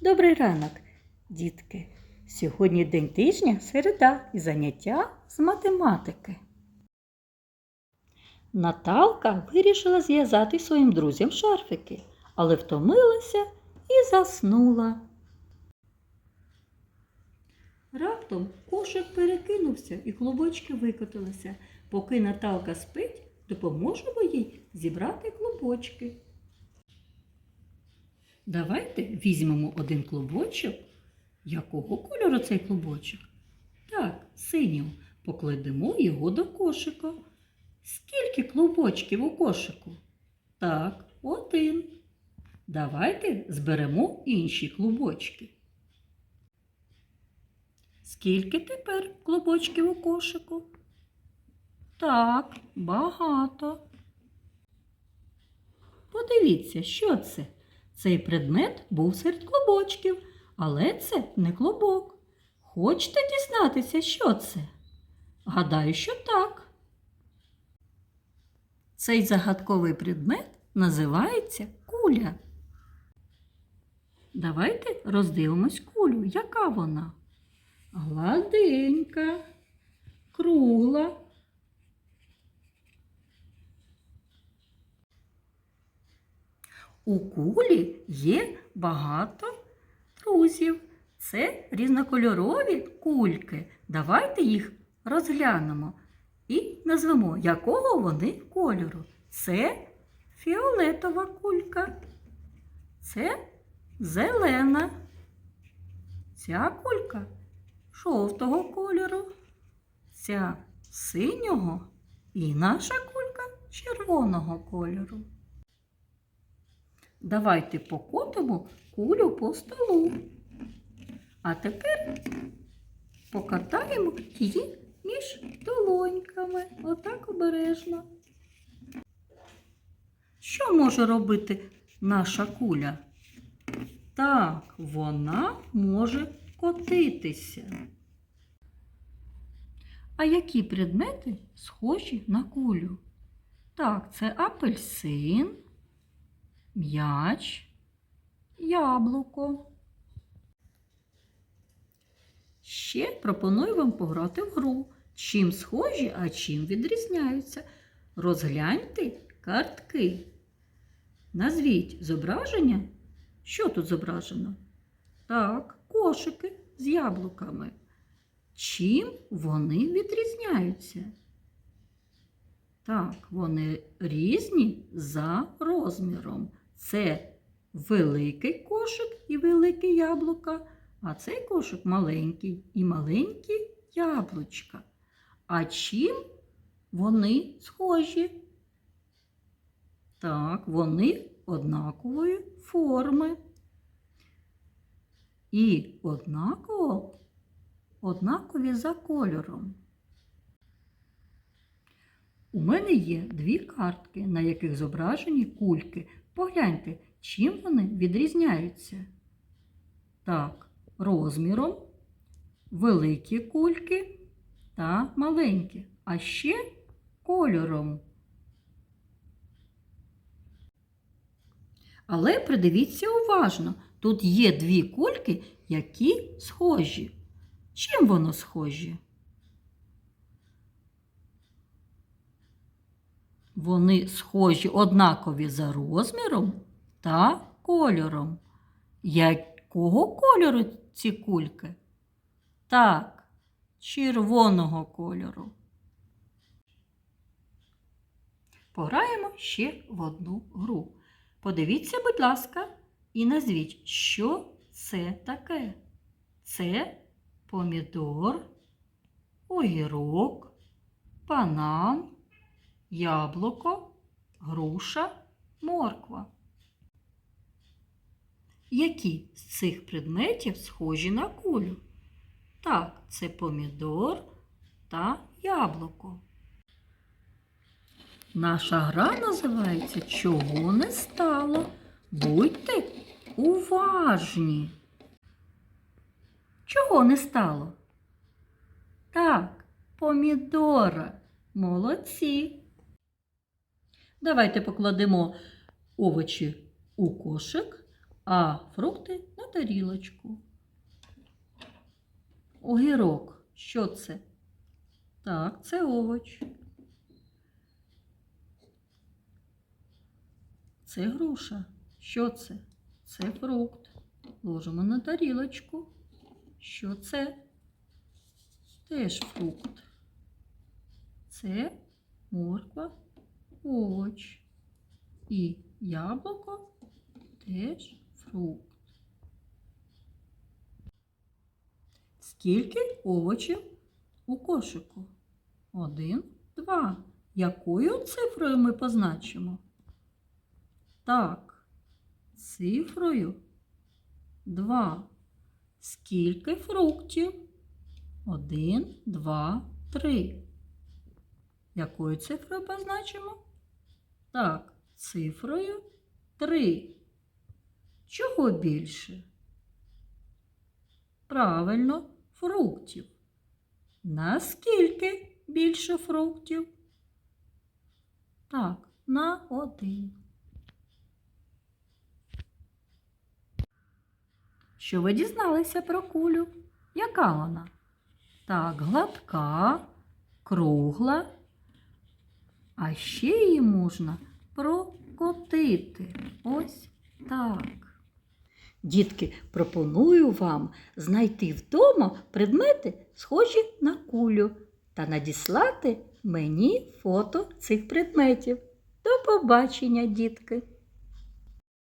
Добрий ранок, дітки. Сьогодні день тижня, середа і заняття з математики. Наталка вирішила зв'язати своїм друзям шарфики, але втомилася і заснула. Раптом кошик перекинувся і клубочки викотилися. Поки Наталка спить, допоможемо їй зібрати клубочки. Давайте візьмемо один клубочок. Якого кольору цей клубочок? Так, синього. Покладемо його до кошика. Скільки клубочків у кошику? Так, один. Давайте зберемо інші клубочки. Скільки тепер клубочків у кошику? Так, багато. Подивіться, що це? Цей предмет був серед клубочків, але це не клубок. Хочете дізнатися, що це? Гадаю, що так. Цей загадковий предмет називається куля. Давайте роздивимось кулю. Яка вона? Гладенька, кругла. У кулі є багато друзів. Це різнокольорові кульки. Давайте їх розглянемо і назвемо, якого вони кольору. Це фіолетова кулька. Це зелена. Ця кулька жовтого кольору. Ця синього і наша кулька червоного кольору. Давайте покотимо кулю по столу. А тепер покатаємо її між долоньками. Отак обережно. Що може робити наша куля? Так, вона може котитися. А які предмети схожі на кулю? Так, це апельсин, м'яч, яблуко. Ще пропоную вам пограти в гру. Чим схожі, а чим відрізняються. Розгляньте картки. Назвіть зображення. Що тут зображено? Так, кошики з яблуками. Чим вони відрізняються? Так, вони різні за розміром. Це великий кошик і велике яблука, а цей кошик маленький і маленькі яблучка. А чим вони схожі? Так, вони однакової форми. І однаково, однакові за кольором. У мене є дві картки, на яких зображені кульки. Погляньте, чим вони відрізняються. Так, розміром, великі кульки та маленькі, а ще кольором. Але придивіться уважно, тут є дві кульки, які схожі. Чим воно схожі? Вони схожі однакові за розміром та кольором. Якого кольору ці кульки? Так, червоного кольору. Пограємо ще в одну гру. Подивіться, будь ласка, і назвіть, що це таке. Це помідор, огірок, банан, яблуко, груша, морква. Які з цих предметів схожі на кулю? Так, це помідор та яблуко. Наша гра називається Чого не стало. Будьте уважні. Чого не стало? Так, помідора. Молодці. Давайте покладемо овочі у кошик, а фрукти на тарілочку. Огірок. Що це? Так, це овоч. Це груша. Що це? Це фрукт. Ложимо на тарілочку. Що це? Теж фрукт. Це морква, овоч. І яблуко теж фрукт. Скільки овочів у кошику? Один, два. Якою цифрою ми позначимо? Так, цифрою два. Скільки фруктів? Один, два, три. Якою цифрою позначимо? Так, цифрою три. Чого більше? Правильно, фруктів. Наскільки більше фруктів? Так, на один. Що ви дізналися про кулю? Яка вона? Так, гладка, кругла. А ще її можна прокотити. Ось так. Дітки, пропоную вам знайти вдома предмети, схожі на кулю, та надіслати мені фото цих предметів. До побачення, дітки!